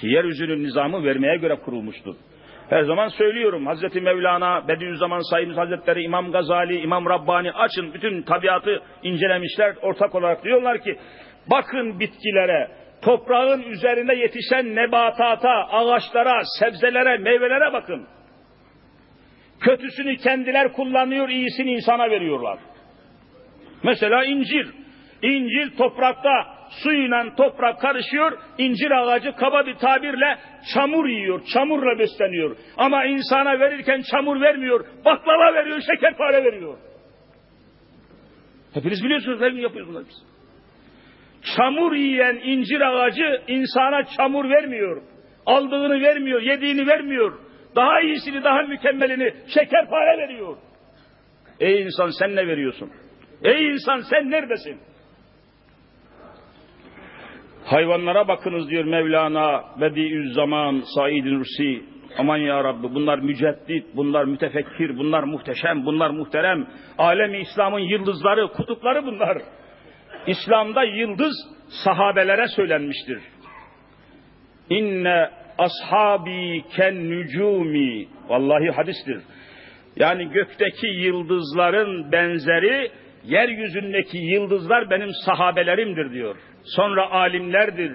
Ki yeryüzünün nizamı vermeye göre kurulmuştur. Her zaman söylüyorum Hazreti Mevlana, Bediüzzaman Sayyidimiz Hazretleri, İmam Gazali, İmam Rabbani açın bütün tabiatı incelemişler. Ortak olarak diyorlar ki bakın bitkilere, toprağın üzerinde yetişen nebatata, ağaçlara, sebzelere, meyvelere bakın. Kötüsünü kendiler kullanıyor, iyisini insana veriyorlar. Mesela incir. İncir toprakta suyla toprak karışıyor. İncir ağacı kaba bir tabirle çamur yiyor. Çamurla besleniyor. Ama insana verirken çamur vermiyor. Baklava veriyor, şekerpare veriyor. Hepiniz biliyorsunuz her gün yapıyoruz bunları biz. Çamur yiyen incir ağacı insana çamur vermiyor. Aldığını vermiyor, yediğini vermiyor. Daha iyisini, daha mükemmelini şekerpare veriyor. Ey insan sen ne veriyorsun? Ey insan sen neredesin? Hayvanlara bakınız diyor Mevlana, Bediüzzaman, Said Nursi. Aman ya Rabbi bunlar müceddit, bunlar mütefekkir, bunlar muhteşem, bunlar muhterem. Alemi İslam'ın yıldızları, kutupları bunlar. İslam'da yıldız sahabelere söylenmiştir. İnne ashabi ken nücumi. Vallahi hadistir. Yani gökteki yıldızların benzeri yeryüzündeki yıldızlar benim sahabelerimdir diyor. Sonra alimlerdir,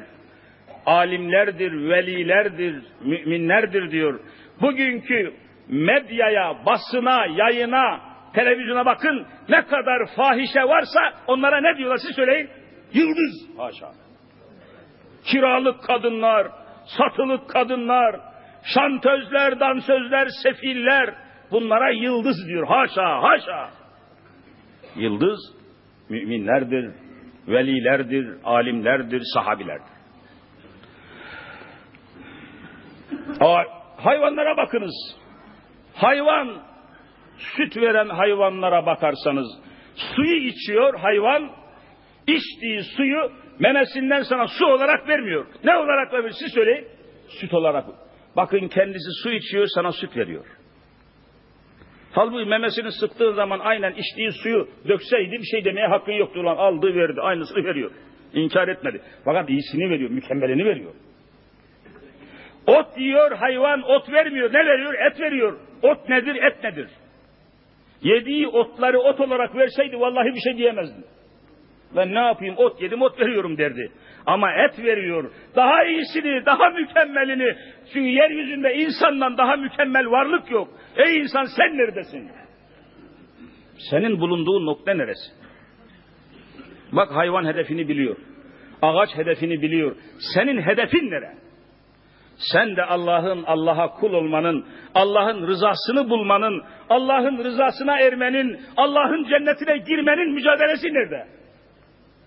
alimlerdir, velilerdir, müminlerdir diyor. Bugünkü medyaya, basına, yayına, televizyona bakın ne kadar fahişe varsa onlara ne diyorlar siz söyleyin? Yıldız. Haşa. Kiralık kadınlar, satılık kadınlar, şantözler, dansözler, sefiller bunlara yıldız diyor. Haşa, haşa. Yıldız müminlerdir, velilerdir, alimlerdir, sahabilerdir. Hayvanlara bakınız. Hayvan, süt veren hayvanlara bakarsanız, suyu içiyor hayvan, içtiği suyu memesinden sana su olarak vermiyor. Ne olarak veriyor? Siz söyleyin. Süt olarak. Bakın kendisi su içiyor, sana süt veriyor. Halbuki memesini sıktığı zaman aynen içtiği suyu dökseydi bir şey demeye hakkı yoktu. Lan aldı verdi aynısını veriyor. İnkar etmedi. Fakat iyisini veriyor, mükemmelini veriyor. Ot yiyor hayvan ot vermiyor. Ne veriyor? Et veriyor. Ot nedir? Et nedir? Yediği otları ot olarak verseydi vallahi bir şey diyemezdi. Ben ne yapayım ot yedim ot veriyorum derdi. Ama et veriyor. Daha iyisini, daha mükemmelini. Çünkü yeryüzünde insandan daha mükemmel varlık yok. Ey insan sen neredesin? Senin bulunduğun nokta neresi? Bak hayvan hedefini biliyor. Ağaç hedefini biliyor. Senin hedefin nere? Sen de Allah'ın Allah'a kul olmanın, Allah'ın rızasını bulmanın, Allah'ın rızasına ermenin, Allah'ın cennetine girmenin mücadelesi nerede?